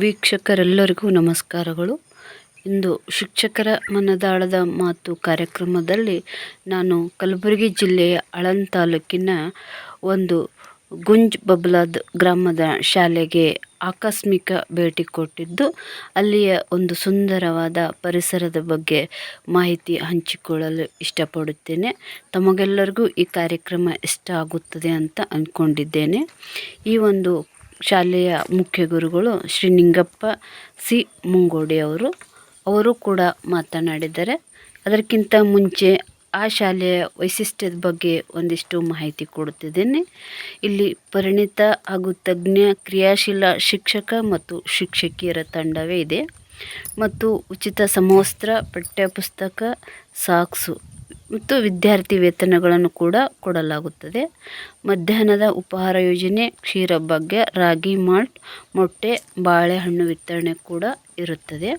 ವೀಕ್ಷಕರೆಲ್ಲರಿಗೂ ನಮಸ್ಕಾರಗಳು. ಇಂದು ಶಿಕ್ಷಕರ ಮನದಾಳದ ಮಾತು ಕಾರ್ಯಕ್ರಮದಲ್ಲಿ ನಾನು ಕಲಬುರಗಿ ಜಿಲ್ಲೆಯ ಅಳನ್ ತಾಲೂಕಿನ ಒಂದು ಗುಂಜ್ ಬಬ್ಲಾದ್ ಗ್ರಾಮದ ಶಾಲೆಗೆ ಆಕಸ್ಮಿಕ ಭೇಟಿ ಕೊಟ್ಟಿದ್ದು, ಅಲ್ಲಿಯ ಒಂದು ಸುಂದರವಾದ ಪರಿಸರದ ಬಗ್ಗೆ ಮಾಹಿತಿ ಹಂಚಿಕೊಳ್ಳಲು ಇಷ್ಟಪಡುತ್ತೇನೆ. ತಮಗೆಲ್ಲರಿಗೂ ಈ ಕಾರ್ಯಕ್ರಮ ಇಷ್ಟ ಆಗುತ್ತದೆ ಅಂತ ಅಂದ್ಕೊಂಡಿದ್ದೇನೆ ಈ ಒಂದು ಶಾಲೆಯ ಮುಖ್ಯ ಗುರುಗಳು ಶ್ರೀ ನಿಂಗಪ್ಪ ಸಿ ಮುಂಗೋಡಿ ಅವರು. ಅವರು ಕೂಡ ಮಾತನಾಡಿದ್ದಾರೆ. ಅದಕ್ಕಿಂತ ಮುಂಚೆ ಆ ಶಾಲೆಯ ವೈಶಿಷ್ಟ್ಯದ ಬಗ್ಗೆ ಒಂದಿಷ್ಟು ಮಾಹಿತಿ ಕೊಡುತ್ತಿದ್ದೇನೆ. ಇಲ್ಲಿ ಪರಿಣಿತ ಹಾಗೂ ತಜ್ಞ ಕ್ರಿಯಾಶೀಲ ಶಿಕ್ಷಕ ಮತ್ತು ಶಿಕ್ಷಕಿಯರ ತಂಡವೇ ಇದೆ. ಮತ್ತು ಉಚಿತ ಸಮವಸ್ತ್ರ, ಪಠ್ಯಪುಸ್ತಕ, ಸಾಕ್ಸು ಮತ್ತು ವಿದ್ಯಾರ್ಥಿ ವೇತನಗಳನ್ನು ಕೂಡ ಕೊಡಲಾಗುತ್ತದೆ. ಮಧ್ಯಾಹ್ನದ ಉಪಹಾರ ಯೋಜನೆ ಕ್ಷೀರ ಬಗ್ಗೆ ರಾಗಿ ಮಾಲ್ಟ್, ಮೊಟ್ಟೆ, ಬಾಳೆಹಣ್ಣು ವಿತರಣೆ ಕೂಡ ಇರುತ್ತದೆ.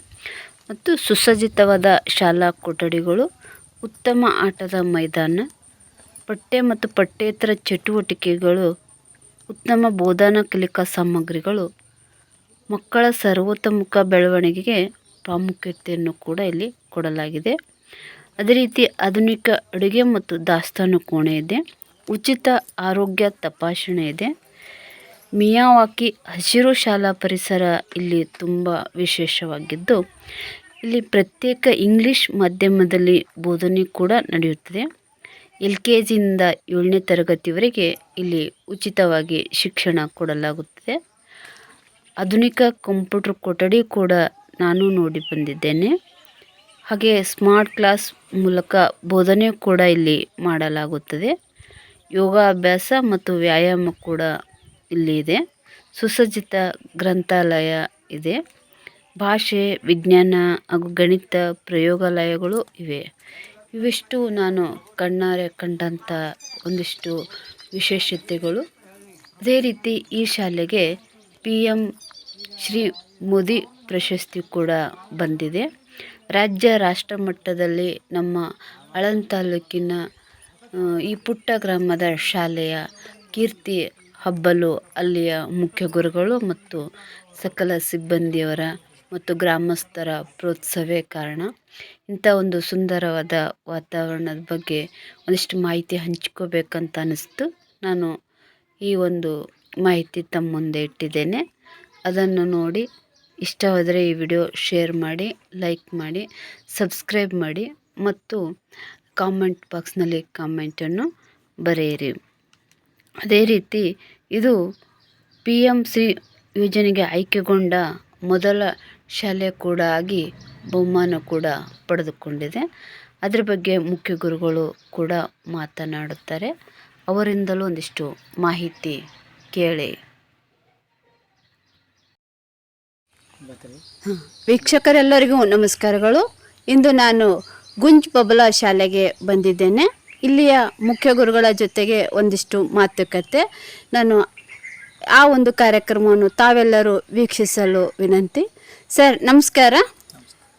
ಮತ್ತು ಸುಸಜ್ಜಿತವಾದ ಶಾಲಾ ಕೊಠಡಿಗಳು, ಉತ್ತಮ ಆಟದ ಮೈದಾನ, ಪಠ್ಯ ಮತ್ತು ಪಠ್ಯೇತರ ಚಟುವಟಿಕೆಗಳು, ಉತ್ತಮ ಬೋಧನಾ ಕಲಿಕಾ ಸಾಮಗ್ರಿಗಳು, ಮಕ್ಕಳ ಸರ್ವತೋಮುಖ ಬೆಳವಣಿಗೆಗೆ ಪ್ರಾಮುಖ್ಯತೆಯನ್ನು ಕೂಡ ಇಲ್ಲಿ ಕೊಡಲಾಗಿದೆ. ಅದೇ ರೀತಿ ಆಧುನಿಕ ಅಡುಗೆ ಮತ್ತು ದಾಸ್ತಾನು ಕೋಣೆ ಇದೆ. ಉಚಿತ ಆರೋಗ್ಯ ತಪಾಸಣೆ ಇದೆ. ಮಿಯಾವಾಕಿ ಹಸಿರು ಶಾಲಾ ಪರಿಸರ ಇಲ್ಲಿ ತುಂಬ ವಿಶೇಷವಾಗಿದ್ದು, ಇಲ್ಲಿ ಪ್ರತ್ಯೇಕ ಇಂಗ್ಲಿಷ್ ಮಾಧ್ಯಮದಲ್ಲಿ ಬೋಧನೆ ಕೂಡ ನಡೆಯುತ್ತದೆ. ಎಲ್ ಕೆ ಜಿಯಿಂದ ಏಳನೇ ತರಗತಿವರೆಗೆ ಇಲ್ಲಿ ಉಚಿತವಾಗಿ ಶಿಕ್ಷಣ ಕೊಡಲಾಗುತ್ತದೆ. ಆಧುನಿಕ ಕಂಪ್ಯೂಟರ್ ಕೊಠಡಿ ಕೂಡ ನಾನು ನೋಡಿ ಬಂದಿದ್ದೇನೆ. ಹಾಗೆ ಸ್ಮಾರ್ಟ್ ಕ್ಲಾಸ್ ಮೂಲಕ ಬೋಧನೆ ಕೂಡ ಇಲ್ಲಿ ಮಾಡಲಾಗುತ್ತದೆ. ಯೋಗಾಭ್ಯಾಸ ಮತ್ತು ವ್ಯಾಯಾಮ ಕೂಡ ಇಲ್ಲಿ ಇದೆ. ಸುಸಜ್ಜಿತ ಗ್ರಂಥಾಲಯ ಇದೆ. ಭಾಷೆ, ವಿಜ್ಞಾನ ಹಾಗೂ ಗಣಿತ ಪ್ರಯೋಗಾಲಯಗಳು ಇವೆ. ಇವಿಷ್ಟು ನಾನು ಕಣ್ಣಾರೆ ಕಂಡಂಥ ಒಂದಿಷ್ಟು ವಿಶೇಷತೆಗಳು. ಅದೇ ರೀತಿ ಈ ಶಾಲೆಗೆ ಪಿ ಎಂ ಶ್ರೀ ಮೋದಿ ಪ್ರಶಸ್ತಿ ಕೂಡ ಬಂದಿದೆ. ರಾಜ್ಯ ರಾಷ್ಟ್ರ ಮಟ್ಟದಲ್ಲಿ ನಮ್ಮ ಅಳನ್ ತಾಲೂಕಿನ ಈ ಪುಟ್ಟ ಗ್ರಾಮದ ಶಾಲೆಯ ಕೀರ್ತಿ ಹಬ್ಬಲು ಅಲ್ಲಿಯ ಮುಖ್ಯ ಗುರುಗಳು ಮತ್ತು ಸಕಲ ಸಿಬ್ಬಂದಿಯವರ ಮತ್ತು ಗ್ರಾಮಸ್ಥರ ಪ್ರೋತ್ಸಾಹವೇ ಕಾರಣ. ಇಂಥ ಒಂದು ಸುಂದರವಾದ ವಾತಾವರಣದ ಬಗ್ಗೆ ಒಂದಿಷ್ಟು ಮಾಹಿತಿ ಹಂಚ್ಕೋಬೇಕಂತ ಅನ್ನಿಸ್ತು ನಾನು ಈ ಒಂದು ಮಾಹಿತಿ ತಮ್ಮ ಮುಂದೆ ಇಟ್ಟಿದ್ದೇನೆ. ಅದನ್ನು ನೋಡಿ ಇಷ್ಟವಾದರೆ ಈ ವಿಡಿಯೋ ಶೇರ್ ಮಾಡಿ, ಲೈಕ್ ಮಾಡಿ, ಸಬ್ಸ್ಕ್ರೈಬ್ ಮಾಡಿ ಮತ್ತು ಕಾಮೆಂಟ್ ಬಾಕ್ಸ್ನಲ್ಲಿ ಕಾಮೆಂಟನ್ನು ಬರೆಯಿರಿ. ಅದೇ ರೀತಿ ಇದು ಪಿ ಎಂ ಸಿ ಯೋಜನೆಗೆ ಆಯ್ಕೆಗೊಂಡ ಮೊದಲ ಶಾಲೆ ಕೂಡ ಆಗಿ ಬಹುಮಾನ ಕೂಡ ಪಡೆದುಕೊಂಡಿದೆ. ಅದರ ಬಗ್ಗೆ ಮುಖ್ಯ ಗುರುಗಳು ಕೂಡ ಮಾತನಾಡುತ್ತಾರೆ. ಅವರಿಂದಲೂ ಒಂದಿಷ್ಟು ಮಾಹಿತಿ ಕೇಳಿ. ವೀಕ್ಷಕರೆಲ್ಲರಿಗೂ ನಮಸ್ಕಾರಗಳು. ಇಂದು ನಾನು ಗುಂಜ್ ಬಬಲ ಶಾಲೆಗೆ ಬಂದಿದ್ದೇನೆ. ಇಲ್ಲಿಯ ಮುಖ್ಯ ಗುರುಗಳ ಜೊತೆಗೆ ಒಂದಿಷ್ಟು ಮಾತುಕತೆ. ನಾನು ಆ ಒಂದು ಕಾರ್ಯಕ್ರಮವನ್ನು ತಾವೆಲ್ಲರೂ ವೀಕ್ಷಿಸಲು ವಿನಂತಿ. ಸರ್ ನಮಸ್ಕಾರ.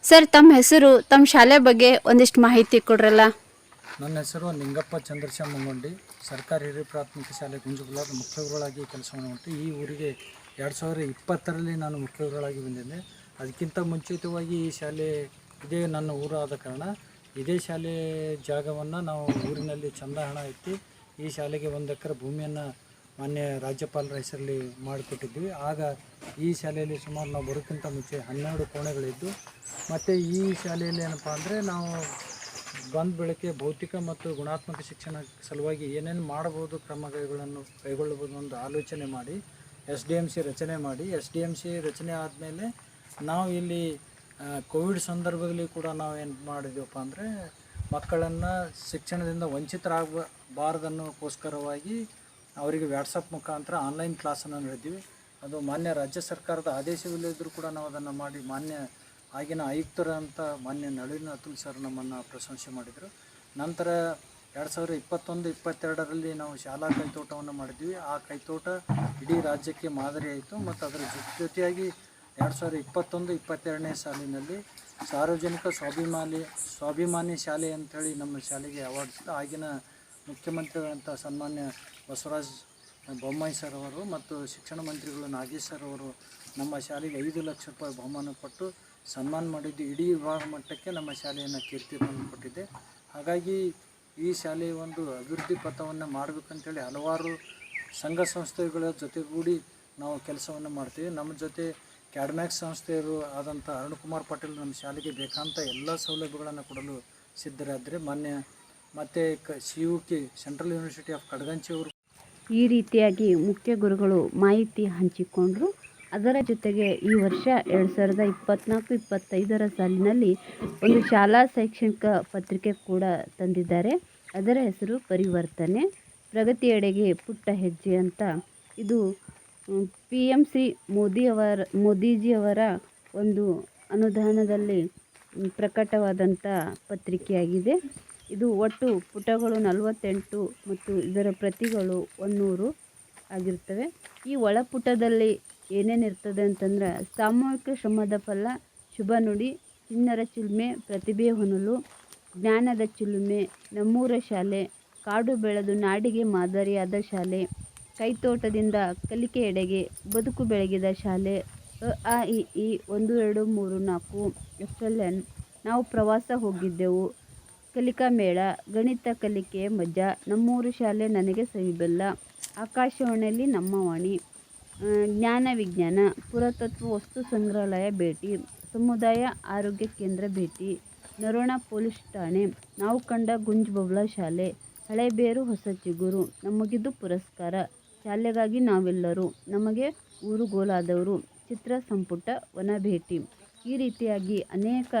ಸರ್ ತಮ್ಮ ಹೆಸರು ತಮ್ಮ ಶಾಲೆ ಬಗ್ಗೆ ಒಂದಿಷ್ಟು ಮಾಹಿತಿ ಕೊಡ್ರಲ್ಲ? ನನ್ನ ಹೆಸರು ನಿಂಗಪ್ಪ ಚಂದ್ರಶಾಮ ಮಂಗೊಂಡಿ. ಸರ್ಕಾರಿ ಹಿರಿಯ ಪ್ರಾಥಮಿಕ ಶಾಲೆ ಗುಂಜುಗುಲಾದ ಮುಖ್ಯಗುರುಗಳಾಗಿ ಕೆಲಸವನ್ನು ಉಂಟು ಈ ಊರಿಗೆ ಎರಡು ಸಾವಿರ ಇಪ್ಪತ್ತರಲ್ಲಿ ನಾನು ಮುಖ್ಯಗಳಾಗಿ ಬಂದಿದ್ದೆ. ಅದಕ್ಕಿಂತ ಮುಂಚಿತವಾಗಿ ಈ ಶಾಲೆ ಇದೇ ನನ್ನ ಊರಾದ ಕಾರಣ ಇದೇ ಶಾಲೆ ಜಾಗವನ್ನು ನಾವು ಊರಿನಲ್ಲಿ ಚಂದ ಹಣ ಇಟ್ಟು ಈ ಶಾಲೆಗೆ ಒಂದು ಎಕರೆ ಭೂಮಿಯನ್ನು ಮಾನ್ಯ ರಾಜ್ಯಪಾಲರ ಹೆಸರಲ್ಲಿ ಮಾಡಿಕೊಟ್ಟಿದ್ವಿ. ಆಗ ಈ ಶಾಲೆಯಲ್ಲಿ ಸುಮಾರು ನಾವು ಬರೋಕ್ಕಿಂತ ಮುಂಚೆ ಹನ್ನೆರಡು ಕೋಣೆಗಳಿದ್ದು, ಮತ್ತು ಈ ಶಾಲೆಯಲ್ಲಿ ಏನಪ್ಪ ಅಂದರೆ ನಾವು ಬಂದ ಬೆಳಕೆ ಭೌತಿಕ ಮತ್ತು ಗುಣಾತ್ಮಕ ಶಿಕ್ಷಣ ಸಲುವಾಗಿ ಏನೇನು ಮಾಡಬಹುದು ಕ್ರಮಗಳನ್ನು ಕೈಗೊಳ್ಳಬಹುದು ಒಂದು ಆಲೋಚನೆ ಮಾಡಿ ಎಸ್ ಡಿ ಎಂ ಸಿ ರಚನೆ ಮಾಡಿ, ಎಸ್ ಡಿ ಎಂ ಸಿ ರಚನೆ ಆದಮೇಲೆ ನಾವು ಇಲ್ಲಿ ಕೋವಿಡ್ ಸಂದರ್ಭದಲ್ಲಿ ಕೂಡ ನಾವು ಏನು ಮಾಡಿದ್ದೀವಪ್ಪ ಅಂದರೆ ಮಕ್ಕಳನ್ನು ಶಿಕ್ಷಣದಿಂದ ವಂಚಿತರಾಗಬಾರ್ದನ್ನೋಕ್ಕೋಸ್ಕರವಾಗಿ ಅವರಿಗೆ ವ್ಯಾಟ್ಸಪ್ ಮುಖಾಂತರ ಆನ್ಲೈನ್ ಕ್ಲಾಸನ್ನು ನಡೆದ್ವಿ. ಅದು ಮಾನ್ಯ ರಾಜ್ಯ ಸರ್ಕಾರದ ಆದೇಶವಿಲ್ಲದಿದ್ದರೂ ಕೂಡ ನಾವು ಅದನ್ನು ಮಾಡಿ ಮಾನ್ಯ ಆಗಿನ ಆಯುಕ್ತರಂತ ಮಾನ್ಯ ನಳಿನ್ ಅತುಲ್ ಸರ್ ನಮ್ಮನ್ನು ಪ್ರಶಂಸೆ ಮಾಡಿದರು. ನಂತರ ಎರಡು ಸಾವಿರದ ಇಪ್ಪತ್ತೊಂದು, ಇಪ್ಪತ್ತೆರಡರಲ್ಲಿ ನಾವು ಶಾಲಾ ಕೈತೋಟವನ್ನು ಮಾಡಿದ್ವಿ. ಆ ಕೈತೋಟ ಇಡೀ ರಾಜ್ಯಕ್ಕೆ ಮಾದರಿ ಆಯಿತು ಮತ್ತು ಅದರ ಜೊತೆ ಜೊತೆಯಾಗಿ ಎರಡು ಸಾವಿರದ ಇಪ್ಪತ್ತೊಂದು, ಇಪ್ಪತ್ತೆರಡನೇ ಸಾಲಿನಲ್ಲಿ ಸಾರ್ವಜನಿಕ ಸ್ವಾಭಿಮಾನಿ ಸ್ವಾಭಿಮಾನಿ ಶಾಲೆ ಅಂಥೇಳಿ ನಮ್ಮ ಶಾಲೆಗೆ ಅವಾರ್ಡ್ ಆಗಿನ ಮುಖ್ಯಮಂತ್ರಿಗಳಂಥ ಸನ್ಮಾನ್ಯ ಬಸವರಾಜ್ ಬೊಮ್ಮಾಯಿ ಸರ್ ಅವರು ಮತ್ತು ಶಿಕ್ಷಣ ಮಂತ್ರಿಗಳು ನಾಗೇಶ್ ಸರ್ ಅವರು ನಮ್ಮ ಶಾಲೆಗೆ ಐದು ಲಕ್ಷ ರೂಪಾಯಿ ಬಹುಮಾನ ಕೊಟ್ಟು ಸನ್ಮಾನ ಮಾಡಿದ್ದು ಇಡೀ ವಿಭಾಗ ಮಟ್ಟಕ್ಕೆ ನಮ್ಮ ಶಾಲೆಯನ್ನು ಕೀರ್ತಿ ತಂದುಕೊಟ್ಟಿದೆ ಹಾಗಾಗಿ ಈ ಶಾಲೆಯ ಒಂದು ಅಭಿವೃದ್ಧಿ ಪಥವನ್ನು ಮಾಡಬೇಕಂತೇಳಿ ಹಲವಾರು ಸಂಘ ಸಂಸ್ಥೆಗಳ ಜೊತೆಗೂಡಿ ನಾವು ಕೆಲಸವನ್ನು ಮಾಡ್ತೀವಿ. ನಮ್ಮ ಜೊತೆ ಕ್ಯಾಡ್ಮ್ಯಾಕ್ಸ್ ಸಂಸ್ಥೆಯರು ಆದಂಥ ಅರುಣಕುಮಾರ್ ಪಾಟೀಲ್ ನಮ್ಮ ಶಾಲೆಗೆ ಬೇಕಾದಂಥ ಎಲ್ಲ ಸೌಲಭ್ಯಗಳನ್ನು ಕೊಡಲು ಸಿದ್ಧರಾದರೆ ಮಾನ್ಯ ಮತ್ತು ಕ C U K central university of Kadaganchi ಅವರು ಈ ರೀತಿಯಾಗಿ ಮುಖ್ಯ ಗುರುಗಳು ಮಾಹಿತಿ ಹಂಚಿಕೊಂಡ್ರು. ಅದರ ಜೊತೆಗೆ ಈ ವರ್ಷ ಎರಡು ಸಾವಿರದ ಇಪ್ಪತ್ತ್ನಾಲ್ಕು ಇಪ್ಪತ್ತೈದರ ಸಾಲಿನಲ್ಲಿ ಒಂದು ಶಾಲಾ ಶೈಕ್ಷಣಿಕ ಪತ್ರಿಕೆ ಕೂಡ ತಂದಿದ್ದಾರೆ. ಅದರ ಹೆಸರು ಪರಿವರ್ತನೆ. ಪ್ರಗತಿಯೆಡೆಗೆ ಪುಟ್ಟ ಹೆಜ್ಜೆ ಅಂತ ಇದು ಪಿ ಎಂ ಸಿ ಮೋದಿಯವರ ಮೋದಿಜಿಯವರ ಒಂದು ಅನುದಾನದಲ್ಲಿ ಪ್ರಕಟವಾದಂಥ ಪತ್ರಿಕೆಯಾಗಿದೆ. ಇದು ಒಟ್ಟು ಪುಟಗಳು ನಲವತ್ತೆಂಟು ಮತ್ತು ಇದರ ಪ್ರತಿಗಳು ಒನ್ನೂರು ಆಗಿರ್ತವೆ ಈ ಒಳಪುಟದಲ್ಲಿ ಏನೇನಿರ್ತದೆ ಅಂತಂದ್ರೆ ಸಾಮೂಹಿಕ ಶ್ರಮದ ಫಲ, ಶುಭ ನುಡಿ ಚಿನ್ನರ ಚಿಲುಮೆ, ಪ್ರತಿಭೆ ಹೊನಲು, ಜ್ಞಾನದ ಚಿಲುಮೆ, ನಮ್ಮೂರ ಶಾಲೆ, ಕಾಡು ಬೆಳೆದು ನಾಡಿಗೆ ಮಾದರಿಯಾದ ಶಾಲೆ, ಕೈತೋಟದಿಂದ ಕಲಿಕೆಯೆಡೆಗೆ ಬದುಕು ಬೆಳಗಿದ ಶಾಲೆ, ಅ, ಆ, ಇ ಈ ಒಂದು, ಎರಡು, ಮೂರು, ನಾಲ್ಕು ಎಫ್ ಎಲ್ ಎನ್ ನಾವು ಪ್ರವಾಸ ಹೋಗಿದ್ದೆವು. ಕಲಿಕಾ ಮೇಳ, ಗಣಿತ ಕಲಿಕೆ ಮಜಾ ನಮ್ಮೂರು ಶಾಲೆ ನನಗೆ ಸವಿಬೆಲ್ಲ. ಆಕಾಶವಾಣಿಯಲ್ಲಿ ನಮ್ಮ ವಾಣಿ. ಜ್ಞಾನ ವಿಜ್ಞಾನ, ಪುರಾತತ್ವ ವಸ್ತು ಸಂಗ್ರಹಾಲಯ ಭೇಟಿ, ಸಮುದಾಯ ಆರೋಗ್ಯ ಕೇಂದ್ರ ಭೇಟಿ, ನರೋಣ ಪೊಲೀಸ್ ಠಾಣೆ, ನಾವು ಕಂಡ ಗುಂಜ್ ಬಬ್ಲಾ ಶಾಲೆ, ಹಳೆಬೇರು ಹೊಸ ಚಿಗುರು, ನಮಗಿದು ಪುರಸ್ಕಾರ. ಶಾಲೆಗಾಗಿ ನಾವೆಲ್ಲರೂ ನಮಗೆ ಊರುಗೋಲಾದವರು, ಚಿತ್ರ ಸಂಪುಟ ವನ ಭೇಟಿ. ಈ ರೀತಿಯಾಗಿ ಅನೇಕ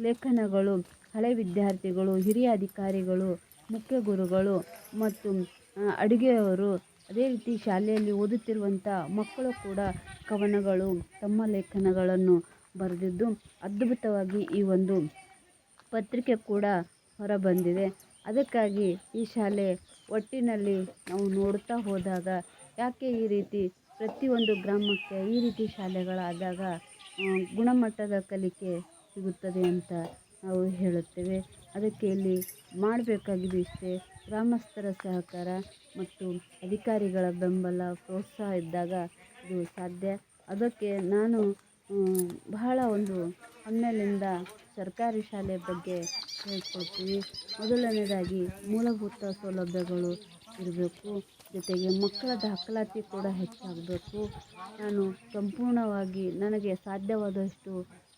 ಲೇಖನಗಳು, ಹಳೆ ವಿದ್ಯಾರ್ಥಿಗಳು, ಹಿರಿಯ ಅಧಿಕಾರಿಗಳು, ಮುಖ್ಯ ಗುರುಗಳು ಮತ್ತು ಅಡುಗೆಯವರು ಅದೇ ರೀತಿ ಶಾಲೆಯಲ್ಲಿ ಓದುತ್ತಿರುವಂಥ ಮಕ್ಕಳು ಕೂಡ ಕವನಗಳು, ತಮ್ಮ ಲೇಖನಗಳನ್ನು ಬರೆದಿದ್ದು ಅದ್ಭುತವಾಗಿ ಈ ಒಂದು ಪತ್ರಿಕೆ ಕೂಡ ಹೊರಬಂದಿದೆ. ಅದಕ್ಕಾಗಿ ಈ ಶಾಲೆ ಒಟ್ಟಿನಲ್ಲಿ ನಾವು ನೋಡ್ತಾ ಹೋದಾಗ ಯಾಕೆ ಈ ರೀತಿ ಪ್ರತಿಯೊಂದು ಗ್ರಾಮಕ್ಕೆ ಈ ರೀತಿ ಶಾಲೆಗಳಾದಾಗ ಗುಣಮಟ್ಟದ ಕಲಿಕೆ ಸಿಗುತ್ತದೆ ಅಂತ ನಾವು ಹೇಳುತ್ತೇವೆ. ಅದಕ್ಕೆ ಇಲ್ಲಿ ಮಾಡಬೇಕಾಗಿದೆ ಇಷ್ಟೇ. ಗ್ರಾಮಸ್ಥರ ಸಹಕಾರ ಮತ್ತು ಅಧಿಕಾರಿಗಳ ಬೆಂಬಲ ಪ್ರೋತ್ಸಾಹ ಇದ್ದಾಗ ಇದು ಸಾಧ್ಯ. ಅದಕ್ಕೆ ನಾನು ಬಹಳ ಒಂದು ಹೆಮ್ಮೆಯಿಂದ ಸರ್ಕಾರಿ ಶಾಲೆ ಬಗ್ಗೆ ಹೇಳ್ಕೊಡ್ತೀವಿ. ಮೊದಲನೇದಾಗಿ ಮೂಲಭೂತ ಸೌಲಭ್ಯಗಳು ಇರಬೇಕು. ಜೊತೆಗೆ ಮಕ್ಕಳ ದಾಖಲಾತಿ ಕೂಡ ಹೆಚ್ಚಾಗಬೇಕು. ನಾನು ಸಂಪೂರ್ಣವಾಗಿ ನನಗೆ ಸಾಧ್ಯವಾದಷ್ಟು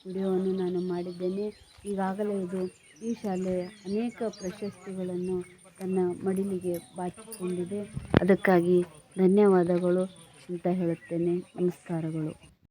ವಿಡಿಯೋವನ್ನು ನಾನು ಮಾಡಿದ್ದೇನೆ. ಈಗಾಗಲೇ ಇದು ಈ ಶಾಲೆ ಅನೇಕ ಪ್ರಶಸ್ತಿಗಳನ್ನು ತನ್ನ ಮಡಿಲಿಗೆ ಬಾಚಿಕೊಂಡಿದೆ. ಅದಕ್ಕಾಗಿ ಧನ್ಯವಾದಗಳು ಅಂತ ಹೇಳುತ್ತೇನೆ. ನಮಸ್ಕಾರಗಳು.